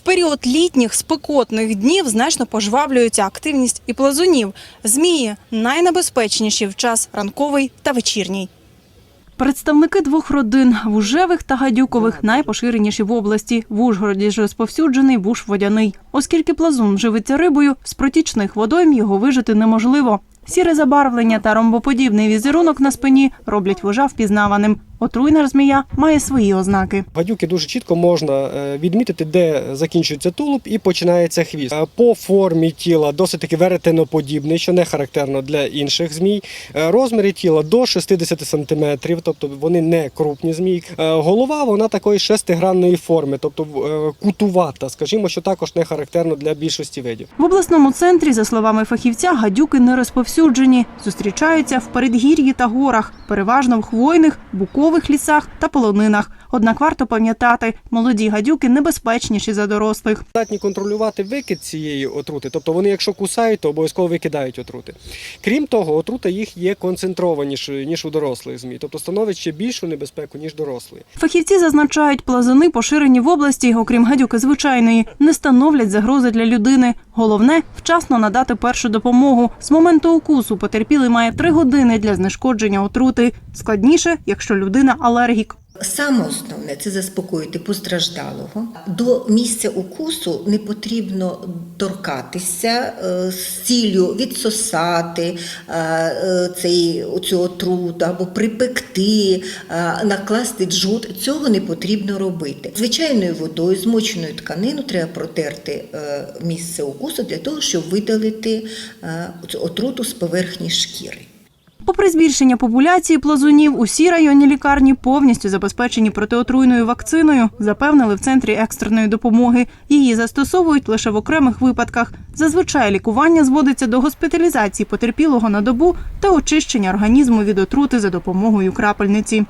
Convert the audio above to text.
В період літніх спекотних днів значно пожвавлюється активність і плазунів. Змії найнебезпечніші в час ранковий та вечірній. Представники двох родин вужевих та гадюкових найпоширеніші в області. В Ужгороді ж розповсюджений вуж водяний. Оскільки плазун живиться рибою, з протічних водойм його вижити неможливо. Сіре забарвлення та ромбоподібний візерунок на спині роблять вужа впізнаваним. Отруйна змія має свої ознаки. Гадюки дуже чітко можна е, відмітити, де закінчується тулуб і починається хвіст. Е, По формі тіла досить таки веретеноподібний, що не характерно для інших змій. Е, Розміри тіла до 60 см, тобто вони не крупні змії. Голова вона такої шестигранної форми, тобто кутувата, скажімо, що також не характерно для більшості видів. В обласному центрі, за словами фахівця, гадюки не розповсюджені. Зустрічаються в передгір'ї та горах, переважно в хвойних, букових лісах та полонинах. Однак варто пам'ятати, молоді гадюки небезпечніші за дорослих. Здатні контролювати викид цієї отрути, тобто вони, якщо кусають, то обов'язково викидають отрути. Крім того, отрута їх є концентрованішою ніж у дорослих змій, тобто становить ще більшу небезпеку ніж дорослий. Фахівці зазначають, плазуни, поширені в області, окрім гадюки звичайної, не становлять загрози для людини. Головне вчасно надати першу допомогу. З моменту укусу потерпілий має три години для знешкодження отрути. Складніше, якщо людина алергік. Саме основне це заспокоїти постраждалого. До місця укусу не потрібно торкатися е, з ціллю відсосати е, е, цей, оцю отруту або припекти, накласти джут. Цього не потрібно робити. Звичайною водою, змоченою тканину треба протерти місце укусу для того, щоб видалити цю отруту з поверхні шкіри. Попри збільшення популяції плазунів, усі районні лікарні повністю забезпечені протиотруйною вакциною, запевнили в центрі екстреної допомоги. Її застосовують лише в окремих випадках. Зазвичай лікування зводиться до госпіталізації потерпілого на добу та очищення організму від отрути за допомогою крапельниці.